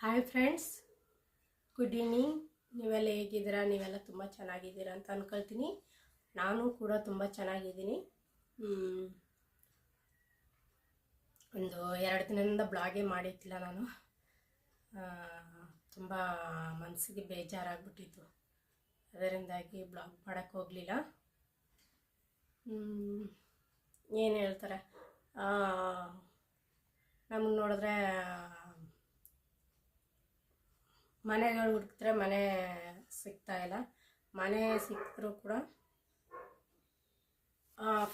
Hi friends good evening ನೀವೆಲ್ಲ ಹೇಗಿದ್ದೀರಾ? ನೀವೆಲ್ಲ ತುಂಬ ಚೆನ್ನಾಗಿದ್ದೀರಾ ಅಂತ ಅಂದ್ಕೊಳ್ತೀನಿ ನಾನು ಕೂಡ ತುಂಬ ಚೆನ್ನಾಗಿದ್ದೀನಿ. ಒಂದು ಎರಡು ದಿನದಿಂದ ಬ್ಲಾಗೇ ಮಾಡಿತ್ತಿಲ್ಲ ನಾನು. ತುಂಬ ಮನಸ್ಸಿಗೆ ಬೇಜಾರಾಗ್ಬಿಟ್ಟಿತ್ತು. ಅದರಿಂದಾಗಿ ಬ್ಲಾಗ್ ಮಾಡೋಕ್ಕೆ ಹೋಗಲಿಲ್ಲ. ಏನು ಹೇಳ್ತಾರೆ? ನಮ್ಗೆ ನೋಡಿದ್ರೆ ಮನೆಗಳು ಹುಡುಕಿದ್ರೆ ಮನೆ ಸಿಗ್ತಾ ಇಲ್ಲ. ಮನೆ ಸಿಕ್ಕಿದ್ರು ಕೂಡ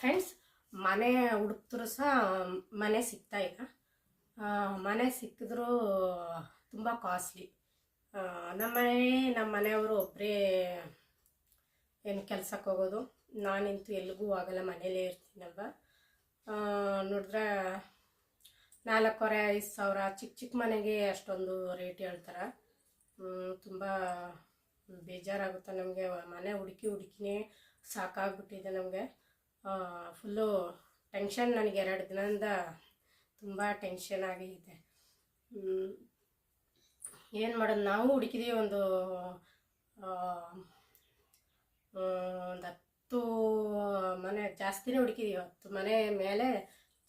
ಫ್ರೆಂಡ್ಸ್ ಮನೆ ಹುಡುಕಿದ್ರು ಸಹ ಮನೆ ಸಿಗ್ತಾ ಇಲ್ಲ. ಮನೆ ಸಿಕ್ಕಿದ್ರೂ ತುಂಬ ಕಾಸ್ಟ್ಲಿ ನಮ್ಮನೆ ನಮ್ಮ ಮನೆಯವರು ಒಬ್ಬರೇ ಏನು ಕೆಲ್ಸಕ್ಕೆ ಹೋಗೋದು. ನಾನಂತೂ ಎಲ್ಲಿಗೂ ಆಗಲ್ಲ, ಮನೇಲೇ ಇರ್ತೀನಲ್ವ. ನೋಡಿದ್ರೆ ನಾಲ್ಕೂವರೆ, ಐದು ಸಾವಿರ, ಚಿಕ್ಕ ಚಿಕ್ಕ ಮನೆಗೆ ಅಷ್ಟೊಂದು ರೇಟ್ ಹೇಳ್ತಾರೆ. ತುಂಬ ಬೇಜಾರಾಗುತ್ತೆ ನಮಗೆ. ಮನೆ ಹುಡುಕಿ ಹುಡುಕಿನೇ ಸಾಕಾಗ್ಬಿಟ್ಟಿದೆ ನಮಗೆ. ಫುಲ್ಲು ಟೆನ್ಷನ್ ನನಗೆ ಎರಡು ದಿನದಿಂದ ತುಂಬ ಟೆನ್ಷನ್ ಆಗಿದೆ ಏನು ಮಾಡೋದು? ನಾವು ಹುಡುಕಿದೀವಿ ಒಂದು ಒಂದು ಹತ್ತು, ಮನೆ ಜಾಸ್ತಿನೇ ಹುಡುಕಿದೀವಿ. ಹತ್ತು ಮನೆ ಮೇಲೆ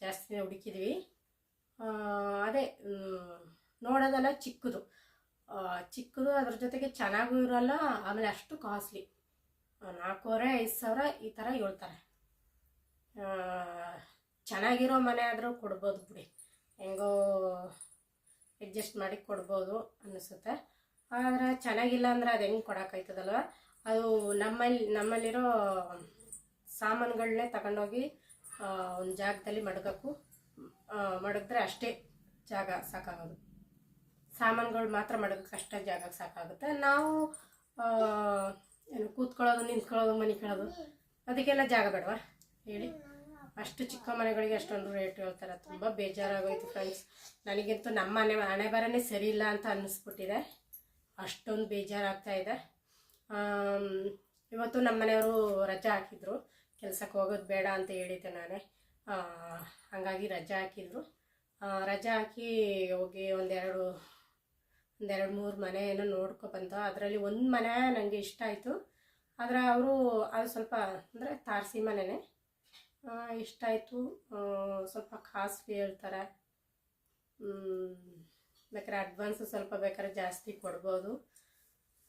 ಜಾಸ್ತಿನೇ ಹುಡುಕಿದ್ವಿ. ಅದೇ ನೋಡೋದಲ್ಲ ಚಿಕ್ಕದು. ಚಿಕ್ಕದು ಅದ್ರ ಜೊತೆಗೆ ಚೆನ್ನಾಗೂ ಇರೋಲ್ಲ, ಆಮೇಲೆ ಅಷ್ಟು ಕಾಸ್ಟ್ಲಿ ನಾಲ್ಕೂವರೆ, ಐದು ಸಾವಿರ ಈ ಥರ ಹೇಳ್ತಾರೆ. ಚೆನ್ನಾಗಿರೋ ಮನೆ ಆದರೂ ಕೊಡ್ಬೋದು ಬಿಡಿ. ಹೆಂಗೋ ಅಡ್ಜಸ್ಟ್ ಮಾಡಿ ಕೊಡ್ಬೋದು ಅನ್ನಿಸುತ್ತೆ ಆದರೆ ಚೆನ್ನಾಗಿಲ್ಲ ಅಂದರೆ ಅದು ಹೆಂಗೆ ಕೊಡೋಕ್ಕಾಯ್ತದಲ್ವ? ಅದು ನಮ್ಮಲ್ಲಿ ನಮ್ಮಲ್ಲಿರೋ ಸಾಮಾನುಗಳನ್ನೇ ತಗೊಂಡೋಗಿ ಒಂದು ಜಾಗದಲ್ಲಿ ಮಡಗಕ್ಕೂ ಮಡಗಿದ್ರೆ ಅಷ್ಟೇ ಜಾಗ ಸಾಕಾಗೋದು. ಸಾಮಾನುಗಳು ಮಾತ್ರ ಮಾಡೋದು ಕಷ್ಟ ಜಾಗಕ್ಕೆ ಸಾಕಾಗುತ್ತೆ. ನಾವು ಏನು ಕೂತ್ಕೊಳ್ಳೋದು, ನಿಂತ್ಕೊಳ್ಳೋದು, ಮನೆ ಕೇಳೋದು, ಅದಕ್ಕೆಲ್ಲ ಜಾಗ ಬೇಡವ? ಹೇಳಿ. ಅಷ್ಟು ಚಿಕ್ಕ ಮನೆಗಳಿಗೆ ಅಷ್ಟೊಂದು ರೇಟ್ ಹೇಳ್ತಾರೆ. ತುಂಬ ಬೇಜಾರಾಗೋಯ್ತು ಫ್ರೆಂಡ್ಸ್ ನನಗಂತೂ ನಮ್ಮ ಮನೆ, ಹಣೆ ಬರನೇ ಸರಿ ಇಲ್ಲ ಅಂತ ಅನ್ನಿಸ್ಬಿಟ್ಟಿದೆ. ಅಷ್ಟೊಂದು ಬೇಜಾರಾಗ್ತಾ ಇದೆ. ಇವತ್ತು ನಮ್ಮ ಮನೆಯವರು ರಜಾ ಹಾಕಿದ್ರು. ಕೆಲಸಕ್ಕೆ ಹೋಗೋದು ಬೇಡ ಅಂತ ಹೇಳಿದ್ದೆ ನಾನೇ. ಹಾಗಾಗಿ ರಜಾ ಹಾಕಿದ್ರು. ರಜೆ ಹಾಕಿ ಹೋಗಿ ಒಂದೆರಡು ಒಂದೆರಡು ಮೂರು ಮನೆ ಏನೋ ನೋಡ್ಕೊ ಬಂದ ಅದರಲ್ಲಿ ಒಂದು ಮನೆ ನನಗೆ ಇಷ್ಟ ಆಯಿತು. ಆದರೆ ಅವರು ಅದು ಸ್ವಲ್ಪ ಅಂದರೆ ತಾರಸಿ ಮನೆನೇ. ಆ, ಇಷ್ಟ ಆಯಿತು. ಸ್ವಲ್ಪ ಕಾಸ್ಟ್ಲಿ ಹೇಳ್ತಾರೆ. ಬೇಕಾದ್ರೆ ಅಡ್ವಾನ್ಸ್ ಸ್ವಲ್ಪ ಬೇಕಾದ್ರೆ ಜಾಸ್ತಿ ಕೊಡ್ಬೋದು.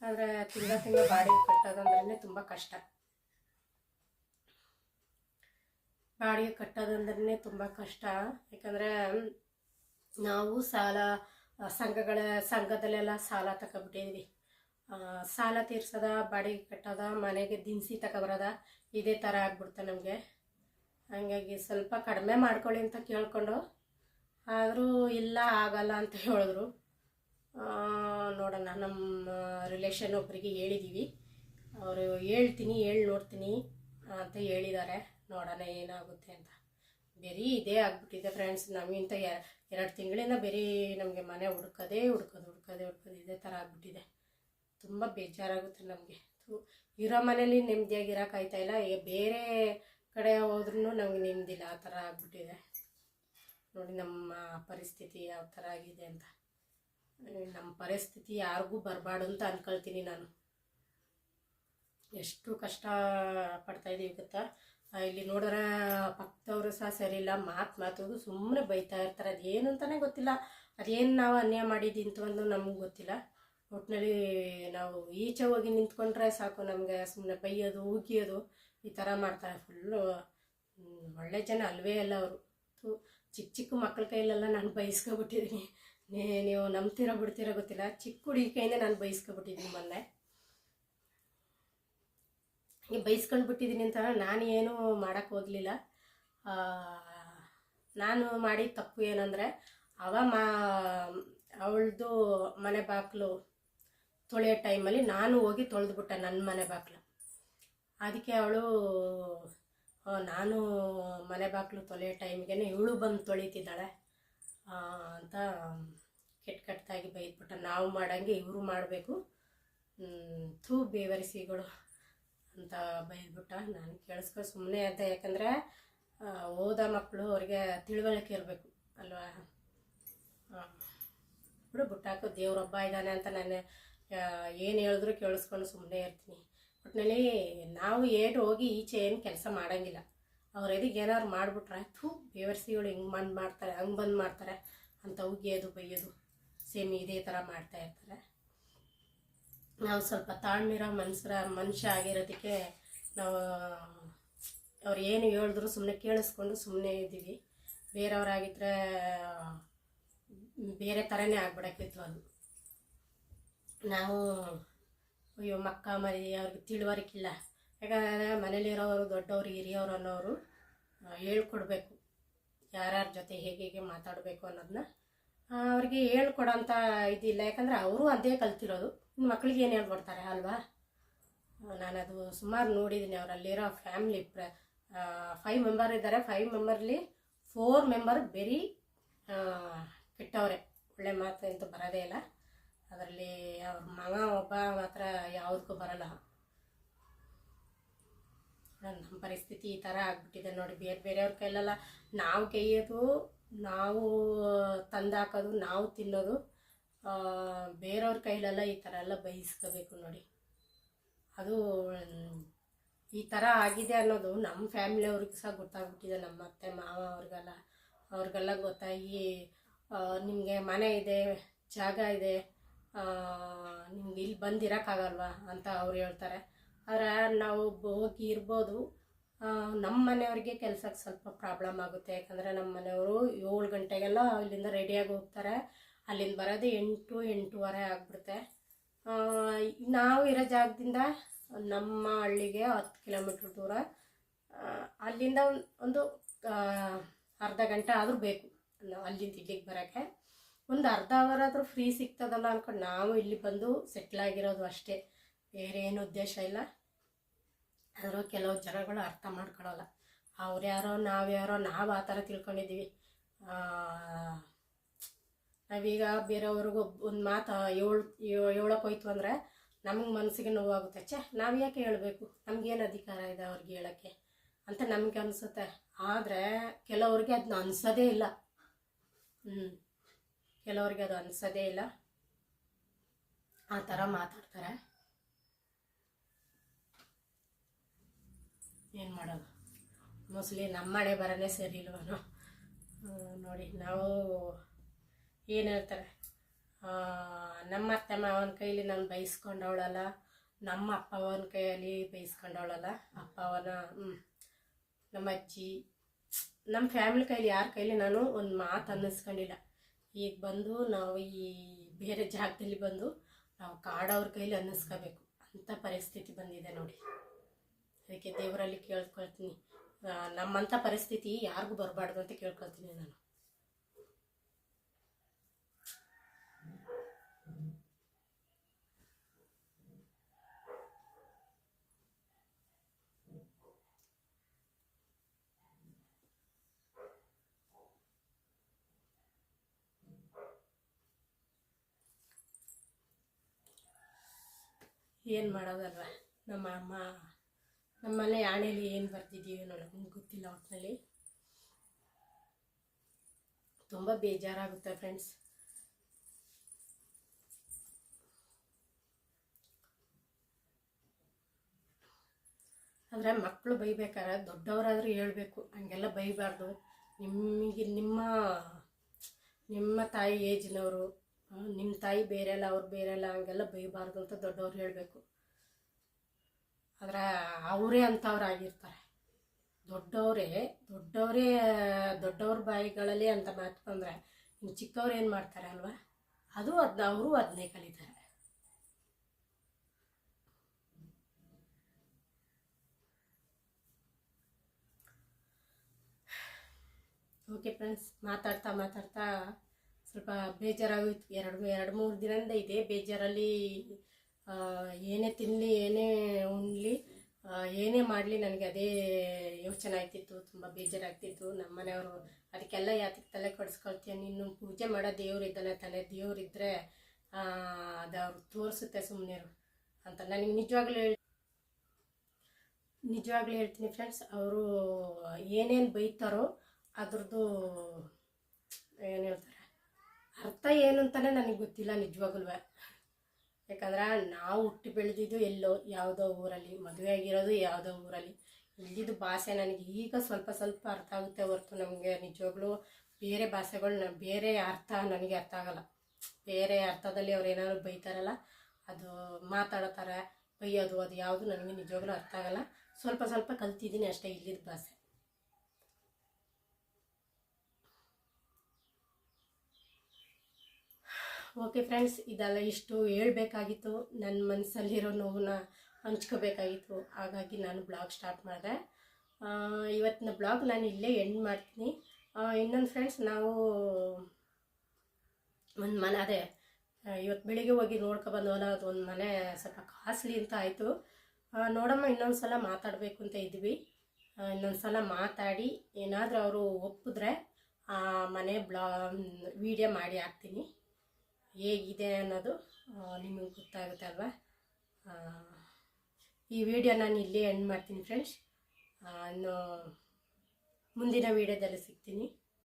ಆದರೆ ತಿಂಗಳ ತಿಂಗಳ ಬಾಡಿಗೆ ಕಟ್ಟೋದಂದ್ರೆ ತುಂಬ ಕಷ್ಟ. ಬಾಡಿಗೆ ಕಟ್ಟೋದಂದ್ರೆ ತುಂಬ ಕಷ್ಟ. ಯಾಕಂದರೆ ನಾವು ಸಾಲ ಸಂಘಗಳ ಸಂಘದಲ್ಲೆಲ್ಲ ಸಾಲ ತಗೊಬಿಟ್ಟಿದ್ವಿ ಸಾಲ ತೀರ್ಸೋದ, ಬಾಡಿಗೆ ಕಟ್ಟೋದ, ಮನೆಗೆ ದಿನಸಿ ತಗೊಬರೋದ ಇದೇ ಥರ ಆಗ್ಬಿಡ್ತ ನಮಗೆ. ಹಾಗಾಗಿ ಸ್ವಲ್ಪ ಕಡಿಮೆ ಮಾಡ್ಕೊಳ್ಳಿ ಅಂತ ಕೇಳಿಕೊಂಡು ಆದರೂ ಇಲ್ಲ, ಆಗಲ್ಲ ಅಂತ ಹೇಳಿದ್ರು. ನೋಡೋಣ, ನಮ್ಮ ರಿಲೇಷನ್ ಒಬ್ಬರಿಗೆ ಹೇಳಿದ್ದೀವಿ ಅವರು ಹೇಳ್ತೀನಿ, ಹೇಳಿ ನೋಡ್ತೀನಿ ಅಂತ ಹೇಳಿದ್ದಾರೆ. ನೋಡೋಣ ಏನಾಗುತ್ತೆ ಅಂತ. ಬರೀ ಇದೇ ಆಗ್ಬಿಟ್ಟಿದೆ ಫ್ರೆಂಡ್ಸ್ ನಮಗಿಂತ ಎರಡು ತಿಂಗಳಿಂದ ಬೇರೆ ನಮಗೆ ಮನೆ ಹುಡ್ಕೋದೇ ಹುಡ್ಕೋದು ಹುಡ್ಕೋದೇ ಹುಡ್ಕೋದು ಇದೇ ಥರ ಆಗ್ಬಿಟ್ಟಿದೆ. ತುಂಬ ಬೇಜಾರಾಗುತ್ತೆ ನಮಗೆ. ಇರೋ ಮನೇಲಿ ನೆಮ್ಮದಿಯಾಗಿ ಇರೋಕ್ಕಾಯ್ತಾ ಇಲ್ಲ? ಬೇರೆ ಕಡೆ ಹೋದ್ರೂ ನಮಗೆ ನೆಮ್ಮದಿಲ್ಲ ಆ ಥರ ಆಗ್ಬಿಟ್ಟಿದೆ. ನೋಡಿ ನಮ್ಮ ಪರಿಸ್ಥಿತಿ ಯಾವ ಥರ ಆಗಿದೆ ಅಂತ. ನಮ್ಮ ಪರಿಸ್ಥಿತಿ ಯಾರಿಗೂ ಬರಬಾರ್ದು ಅಂತ ಅಂದ್ಕೊಳ್ತೀನಿ ನಾನು. ಎಷ್ಟು ಕಷ್ಟ ಪಡ್ತಾಯಿದ್ದೀವಿ ಗೊತ್ತಾ? ಇಲ್ಲಿ ನೋಡೋರ ಪಕ್ಕದವರು ಸಹ ಸರಿ ಇಲ್ಲ ಮಾತು ಮಾತು ಸುಮ್ಮನೆ ಬೈತಾ ಇರ್ತಾರೆ. ಅದೇನು ಅಂತಾನೆ ಗೊತ್ತಿಲ್ಲ. ಅದೇನು ನಾವು ಅನ್ಯಾಯ ಮಾಡಿದ್ದು ಒಂದು ನಮ್ಗೆ ಗೊತ್ತಿಲ್ಲ. ಒಟ್ಟಿನಲ್ಲಿ ನಾವು ಈಚೆ ಹೋಗಿ ನಿಂತ್ಕೊಂಡ್ರೆ ಸಾಕು ನಮಗೆ. ಸುಮ್ಮನೆ ಬೈಯೋದು ಉಗಿಯೋದು ಈ ಥರ ಮಾಡ್ತಾರೆ. ಫುಲ್ಲು ಒಳ್ಳೆ ಜನ ಅಲ್ವೇ ಅಲ್ಲ ಅವರು. ಚಿಕ್ಕ ಚಿಕ್ಕ ಮಕ್ಕಳ ಕೈಲೆಲ್ಲ ನಾನು ಬಯಸ್ಕೊಬಿಟ್ಟಿದ್ದೀನಿ ನೀವು ನಂಬ್ತಿರೋ ಬಿಡ್ತಿರೋ ಗೊತ್ತಿಲ್ಲ. ಚಿಕ್ಕ ಹುಡುಗಿ ಕೈಯಿಂದ ನಾನು ಬಯಸ್ಕೊಬಿಟ್ಟಿದ್ದೀನಿ ಮೊನ್ನೆ. ಬೈಸ್ಕೊಂಡು ಬಿಟ್ಟಿದ್ದೀನಿ ಅಂತ ನಾನು ಏನೂ ಮಾಡೋಕ್ಕೆ ಹೋಗಲಿಲ್ಲ. ನಾನು ಮಾಡಿದ ತಪ್ಪು ಏನಂದರೆ ಅವ ಮಾ, ಅವಳದು ಮನೆ ಬಾಗಿಲು ತೊಳೆಯೋ ಟೈಮಲ್ಲಿ ನಾನು ಹೋಗಿ ತೊಳೆದ್ಬಿಟ್ಟೆ ನನ್ನ ಮನೆ ಬಾಗಿಲು. ಅದಕ್ಕೆ ಅವಳು ನಾನು ಮನೆ ಬಾಗಿಲು ತೊಳೆಯೋ ಟೈಮ್ಗೆ ಇವಳು ಬಂದು ತೊಳಿತಿದ್ದಾಳೆ ಅಂತ ಕೆಟ್ಟ ಕೆಟ್ಟದಾಗಿ ಬೈದ್ಬಿಟ್ಟ. ನಾವು ಮಾಡಂಗೆ ಇವರು ಮಾಡಬೇಕು. ಥೂ ಬೇವರಿಸಿಗಳು. ಅಂತ ಬೈದ್ಬಿಟ್ಟ ನಾನು ಕೇಳಿಸ್ಕೊ ಸುಮ್ಮನೆ ಅಂತ. ಯಾಕಂದರೆ ಓದ ಮಕ್ಕಳು ಅವ್ರಿಗೆ ತಿಳುವಳಿಕೆ ಇರಬೇಕು, ಅಲ್ವಾ? ಬಿಡು ಬಿಟ್ಟ ಬಿಟ್ಟಾಕು, ದೇವ್ರೊಬ್ಬ ಇದ್ದಾನೆ ಅಂತ ನಾನು ಏನು ಹೇಳಿದ್ರು ಕೇಳಿಸ್ಕೊಂಡು ಸುಮ್ಮನೆ ಇರ್ತೀನಿ. ಒಟ್ಟಿನಲ್ಲಿ ನಾವು ಏನು ಹೋಗಿ ಈಚೆ ಏನು ಕೆಲಸ ಮಾಡೋಂಗಿಲ್ಲ. ಅವ್ರ ಎದಿಗೆ ಏನಾದ್ರು ಮಾಡಿಬಿಟ್ರೆ, ಥೂ ಬೇವರ್ಸಿಗಳು ಹಿಂಗೆ ಬಂದು ಮಾಡ್ತಾರೆ, ಹಂಗೆ ಬಂದು ಮಾಡ್ತಾರೆ. ಅಂತ ಉಗಿಯೋದು ಬೈಯೋದು, ಸೇಮ್ ಇದೇ ಥರ ಮಾಡ್ತಾ ಇರ್ತಾರೆ. ನಾವು ಸ್ವಲ್ಪ ತಾಳ್ಮಿರೋ ಮನ್ಸರ ಮನುಷ್ಯ ಆಗಿರೋದಕ್ಕೆ ನಾವು, ಅವ್ರು ಏನು ಹೇಳಿದ್ರು ಸುಮ್ಮನೆ ಕೇಳಿಸ್ಕೊಂಡು ಸುಮ್ಮನೆ ಇದ್ದೀವಿ. ಬೇರೆಯವರಾಗಿದ್ದರೆ ಬೇರೆ ಥರನೇ ಆಗ್ಬಿಡಕ್ಕಿತ್ತು ಅದು. ನಾವು, ಅಯ್ಯೋ, ಮಕ್ಕ, ಮರಿ, ಅವ್ರಿಗೆ ತಿಳುವರಿಕಿಲ್ಲ ಯಾಕಂದರೆ ಮನೇಲಿರೋರು ದೊಡ್ಡವರು, ಹಿರಿಯವರು ಅನ್ನೋರು ಹೇಳ್ಕೊಡ್ಬೇಕು. ಯಾರ್ಯಾರ ಜೊತೆ ಹೇಗೆ ಹೇಗೆ ಮಾತಾಡಬೇಕು ಅನ್ನೋದನ್ನ ಅವ್ರಿಗೆ ಹೇಳ್ಕೊಡೋಂಥ ಇದಿಲ್ಲ. ಯಾಕಂದರೆ ಅವರು ಅದೇ ಕಲ್ತಿರೋದು. ಮಕ್ಳಿಗೆ ಏನು ಹೇಳ್ಕೊಡ್ತಾರೆ ಅಲ್ವಾ? ನಾನದು ಸುಮಾರು ನೋಡಿದ್ದೀನಿ ಅವರಲ್ಲಿರೋ ಫ್ಯಾಮ್ಲಿ ಪ್ರ ಫೈವ್ ಮೆಂಬರ್ ಇದ್ದಾರೆ ಫೈವ್ ಮೆಂಬರ್ಲಿ ಫೋರ್ ಮೆಂಬರ್ ಬೆರಿ ಕೆಟ್ಟವರೇ. ಒಳ್ಳೆ ಮಾತು ಅಂತ ಬರೋದೇ ಇಲ್ಲ. ಅದರಲ್ಲಿ ಅವ್ರ ಮಗ ಒಬ್ಬ ಮಾತ್ರ ಯಾವುದಕ್ಕೂ ಬರಲ್ಲ. ನಮ್ಮ ಪರಿಸ್ಥಿತಿ ಈ ಥರ ಆಗಿಬಿಟ್ಟಿದೆ ನೋಡಿ, ಬೇರೆ ಬೇರೆಯವ್ರ ಕೈಲೆಲ್ಲ. ನಾವು ಕೈಯೋದು ನಾವು ತಂದಾಕೋದು, ನಾವು ತಿನ್ನೋದು ಬೇರೆಯವ್ರ ಕೈಲೆಲ್ಲ ಈ ಥರ ಎಲ್ಲ ಬಯಸ್ಕೋಬೇಕು ನೋಡಿ. ಅದು, ಈ ಥರ ಆಗಿದೆ ಅನ್ನೋದು ನಮ್ಮ ಫ್ಯಾಮಿಲಿಯವ್ರಿಗೆ ಸಹ ಗೊತ್ತಾಗ್ಬಿಟ್ಟಿದೆ ನಮ್ಮ ಅತ್ತೆ, ಮಾವ ಅವ್ರಿಗೆಲ್ಲ. ಅವ್ರಿಗೆಲ್ಲ ಗೊತ್ತಾಗಿ ನಿಮಗೆ ಮನೆ ಇದೆ, ಜಾಗ ಇದೆ ನಿಮ್ಗೆ ಇಲ್ಲಿ ಬಂದಿರೋಕ್ಕಾಗಲ್ವಾ ಅಂತ ಅವ್ರು ಹೇಳ್ತಾರೆ. ಆದರೆ ನಾವು ಹೋಗಿ ಇರ್ಬೋದು ನಮ್ಮ ಮನೆಯವ್ರಿಗೆ ಕೆಲ್ಸಕ್ಕೆ ಸ್ವಲ್ಪ ಪ್ರಾಬ್ಲಮ್ ಆಗುತ್ತೆ. ಯಾಕಂದರೆ ನಮ್ಮ ಮನೆಯವರು ಏಳು ಗಂಟೆಗೆಲ್ಲ ಇಲ್ಲಿಂದ ರೆಡಿಯಾಗಿ ಹೋಗ್ತಾರೆ. ಅಲ್ಲಿಂದ ಬರೋದು ಎಂಟು, ಎಂಟೂವರೆ ಆಗ್ಬಿಡುತ್ತೆ. ನಾವು ಇರೋ ಜಾಗದಿಂದ ನಮ್ಮ ಹಳ್ಳಿಗೆ ಹತ್ತು ಕಿಲೋಮೀಟ್ರ್ ದೂರ. ಅಲ್ಲಿಂದ ಒಂದ್- ಅರ್ಧ ಗಂಟೆ ಆದರೂ ಬೇಕು ನಾವು ಅಲ್ಲಿಂದ ಇಲ್ಲಿಗೆ ಬರೋಕ್ಕೆ. ಒಂದು ಅರ್ಧ ಅವರ್ ಆದರೂ ಫ್ರೀ ಸಿಗ್ತದಲ್ಲ ಅಂದ್ಕೊಂಡು ನಾವು ಇಲ್ಲಿ ಬಂದು ಸೆಟ್ಲ್ ಆಗಿರೋದು ಅಷ್ಟೇ. ಬೇರೆ ಏನು ಉದ್ದೇಶ ಇಲ್ಲ. ಆದರೂ ಕೆಲವು ಜನಗಳು ಅರ್ಥ ಮಾಡ್ಕೊಳ್ಳೋಲ್ಲ. ಅವ್ರು ಯಾರೋ ನಾವ್ಯಾರೋ, ನಾವು ಆ ಥರ ತಿಳ್ಕೊಂಡಿದ್ದೀವಿ. ನಾವೀಗ ಬೇರೆಯವ್ರಿಗೂ ಒಂದು ಮಾತು ಏಳು ಹೇಳೋಕೆ ಹೋಯ್ತು ಅಂದರೆ ನಮಗೆ ಮನಸ್ಸಿಗೆ ನೋವಾಗುತ್ತೆ. ಛೇ ನಾವು ಯಾಕೆ ಹೇಳಬೇಕು? ನಮಗೇನು ಅಧಿಕಾರ ಇದೆ ಅವ್ರಿಗೆ ಹೇಳೋಕ್ಕೆ? ಅಂತ ನಮಗೆ ಅನಿಸುತ್ತೆ. ಆದರೆ ಕೆಲವ್ರಿಗೆ ಅದನ್ನ ಅನಿಸೋದೇ ಇಲ್ಲ. ಹ್ಞೂ ಕೆಲವ್ರಿಗೆ ಅದು ಅನಿಸೋದೇ ಇಲ್ಲ. ಆ ಥರ ಮಾತಾಡ್ತಾರೆ. ಏನು ಮಾಡೋದು? ಮೋಸ್ಟ್ಲಿ ನಮ್ಮ ಮನೆ ಬರೋನೇ ಸರಿ ಇಲ್ವನು? ನೋಡಿ, ನಾವು ಏನು ಹೇಳ್ತಾರೆ? ನಮ್ಮ ಅತ್ತೆ ಮಾವನ ಕೈಲಿ ನಾನು ಬೈಸ್ಕೊಂಡವಳಲ್ಲ, ನಮ್ಮ ಅಪ್ಪ ಅವನ ಕೈಯಲ್ಲಿ ಬೈಸ್ಕೊಂಡವಳಲ್ಲ, ಅಪ್ಪ ಅವನ ನಮ್ಮ ಅಜ್ಜಿ, ನಮ್ಮ ಫ್ಯಾಮಿಲಿ ಕೈಲಿ, ಯಾರ ಕೈಲಿ ನಾನು ಒಂದು ಮಾತು ಅನ್ನಿಸ್ಕೊಂಡಿಲ್ಲ. ಈಗ ಬಂದು ನಾವು ಈ ಬೇರೆ ಜಾಗದಲ್ಲಿ ಬಂದು ನಾವು ಕಾಡವ್ರ ಕೈಲಿ ಅನ್ನಿಸ್ಕೋಬೇಕು. ಅಂಥ ಪರಿಸ್ಥಿತಿ ಬಂದಿದೆ ನೋಡಿ. ಅದಕ್ಕೆ ದೇವರಲ್ಲಿ ಕೇಳ್ಕೊಳ್ತೀನಿ. ನಮ್ಮಂಥ ಪರಿಸ್ಥಿತಿ ಯಾರಿಗೂ ಬರಬಾರ್ದು ಅಂತ ಕೇಳ್ಕೊಳ್ತೀನಿ ನಾನು. ಏನು ಮಾಡೋದಲ್ವ? ನಮ್ಮ ಅಮ್ಮ ನಮ್ಮನೆ ಆಣೆಯಲ್ಲಿ ಏನು ಬರ್ತಿದ್ದೀವಿ ನನಗೆ ಗೊತ್ತಿಲ್ಲ ಒಟ್ಟಿನಲ್ಲಿ ತುಂಬ ಬೇಜಾರಾಗುತ್ತೆ ಫ್ರೆಂಡ್ಸ್ ಅಂದರೆ ಮಕ್ಕಳು ಬೈಬೇಕಾದ್ರೆ ದೊಡ್ಡವರಾದರೂ ಹೇಳಬೇಕು, ಹಂಗೆಲ್ಲ ಬೈಬಾರ್ದು. ನಿಮಗೆ ನಿಮ್ಮ ನಿಮ್ಮ ತಾಯಿ ಏಜ್ನವರು ನಿಮ್ಮ ತಾಯಿ ಬೇರೆ ಅಲ್ಲ ಅವ್ರು ಬೇರೆ ಅಲ್ಲ ಹಂಗೆಲ್ಲ ಬೈಬಾರ್ದು ಅಂತ ದೊಡ್ಡವ್ರು ಹೇಳಬೇಕು. ಆದರೆ ಅವರೇ ಅಂಥವ್ರಾಗಿರ್ತಾರೆ ದೊಡ್ಡವರೇ ದೊಡ್ಡವರೇ, ದೊಡ್ಡವ್ರ ಬಾಯಿಗಳಲ್ಲಿ ಅಂತ ಮಾತು ಬಂದರೆ ಇನ್ನು ಚಿಕ್ಕವ್ರು ಏನು ಮಾಡ್ತಾರೆ ಅಲ್ವಾ? ಅದು ಅದನ್ನ ಅವರು ಅದನ್ನೇ ಕಲಿತಾರೆ. ಓಕೆ ಫ್ರೆಂಡ್ಸ್ ಮಾತಾಡ್ತಾ ಮಾತಾಡ್ತಾ ಸ್ವಲ್ಪ ಬೇಜಾರಾಗೋಯ್ತು. ಎರಡು ಎರಡು, ಮೂರು ದಿನದಿಂದ ಇದೆ. ಬೇಜಾರಲ್ಲಿ ಏನೇ ತಿನ್ನಲಿ ಏನೇ ಉಣ್ಲಿ ಏನೇ ಮಾಡಲಿ ನನಗೆ ಅದೇ ಯೋಚನೆ ಆಗ್ತಿತ್ತು. ತುಂಬ ಬೇಜಾರಾಗ್ತಿತ್ತು. ನಮ್ಮ ಮನೆಯವರು ಅದಕ್ಕೆಲ್ಲ ಯಾತಕ್ಕೆ ತಲೆ ಕೆಡಿಸ್ಕೊಳ್ತೀಯ? ನೀನು ಪೂಜೆ ಮಾಡೋ ದೇವ್ರು ಇದ್ದಾನೆ, ತಾನೇ ದೇವ್ರಿದ್ದರೆ ಅದು ಅವ್ರು ತೋರಿಸುತ್ತೆ ಸುಮ್ಮನೆ ಅಂತ. ನನಗೆ ನಿಜವಾಗ್ಲೂ ಹೇಳಿ, ನಿಜವಾಗ್ಲೂ ಹೇಳ್ತೀನಿ ಫ್ರೆಂಡ್ಸ್ ಅವರು ಏನೇನು ಬೈತಾರೋ ಅದ್ರದ್ದು, ಏನು ಹೇಳ್ತಾರೆ? ಅರ್ಥ ಏನು ಅಂತಲೇ ನನಗೆ ಗೊತ್ತಿಲ್ಲ ನಿಜವಾಗಲ್ವ. ಯಾಕಂದ್ರೆ ನಾವು ಹುಟ್ಟಿ ಬೆಳೆದಿದ್ದು ಎಲ್ಲೋ ಯಾವುದೋ ಊರಲ್ಲಿ, ಮದುವೆ ಆಗಿರೋದು ಯಾವುದೋ ಊರಲ್ಲಿ. ಇಲ್ಲಿದ್ದು ಭಾಷೆ ನನಗೆ ಈಗ ಸ್ವಲ್ಪ ಸ್ವಲ್ಪ ಅರ್ಥ ಆಗುತ್ತೆ ಹೊರತು ನಮಗೆ ನಿಜವಾಗ್ಲೂ ಬೇರೆ ಭಾಷೆಗಳು ಬೇರೆ ಅರ್ಥ ನನಗೆ ಅರ್ಥ ಆಗಲ್ಲ. ಬೇರೆ ಅರ್ಥದಲ್ಲಿ ಅವ್ರು ಏನಾದ್ರು ಬೈತಾರಲ್ಲ, ಅದು ಮಾತಾಡೋ ಥರ ಬೈಯೋದು, ಅದು ಯಾವುದು ನನಗೆ ನಿಜವಾಗ್ಲೂ ಅರ್ಥ ಆಗಲ್ಲ. ಸ್ವಲ್ಪ ಸ್ವಲ್ಪ ಕಲ್ತಿದ್ದೀನಿ ಅಷ್ಟೇ ಇಲ್ಲಿದ್ದ ಭಾಷೆ. ಓಕೆ ಫ್ರೆಂಡ್ಸ್ ಇದೆಲ್ಲ ಇಷ್ಟು ಹೇಳಬೇಕಾಗಿತ್ತು. ನನ್ನ ಮನಸ್ಸಲ್ಲಿರೋ ನೋವನ್ನ ಹಂಚ್ಕೋಬೇಕಾಗಿತ್ತು. ಹಾಗಾಗಿ ನಾನು ಬ್ಲಾಗ್ ಸ್ಟಾರ್ಟ್ ಮಾಡಿದೆ. ಇವತ್ತಿನ ಬ್ಲಾಗ್ ನಾನು ಇಲ್ಲೇ ಎಂಡ್ ಮಾಡ್ತೀನಿ. ಇನ್ನೊಂದು ಫ್ರೆಂಡ್ಸ್ ನಾವು ಒಂದು ಮನೆ, ಅದೇ ಇವತ್ತು ಬೆಳಿಗ್ಗೆ ಹೋಗಿ ನೋಡ್ಕೊ ಬಂದವಲ್ಲ, ಅದು ಒಂದು ಮನೆ ಸ್ವಲ್ಪ ಕಾಸ್ಟ್ಲಿ ಅಂತ ಆಯಿತು. ನೋಡಮ್ಮ ಇನ್ನೊಂದು ಸಲ ಮಾತಾಡಬೇಕು ಅಂತ ಇದ್ವಿ. ಇನ್ನೊಂದು ಸಲ ಮಾತಾಡಿ, ಏನಾದರೂ ಅವರು ಒಪ್ಪಿದ್ರೆ ಆ ಮನೆ ಬ್ಲಾ ವಿಡಿಯೋ ಮಾಡಿ ಹಾಕ್ತೀನಿ. ಹೇಗಿದೆ ಅನ್ನೋದು ನಿಮಗೆ ಗೊತ್ತಾಗುತ್ತೆ ಅಲ್ವಾ? ಈ ವಿಡಿಯೋ ನಾನು ಇಲ್ಲೇ ಎಂಡ್ ಮಾಡ್ತೀನಿ ಫ್ರೆಂಡ್ಸ್ ಇನ್ನು ಮುಂದಿನ ವಿಡಿಯೋದಲ್ಲಿ ಸಿಗ್ತೀನಿ.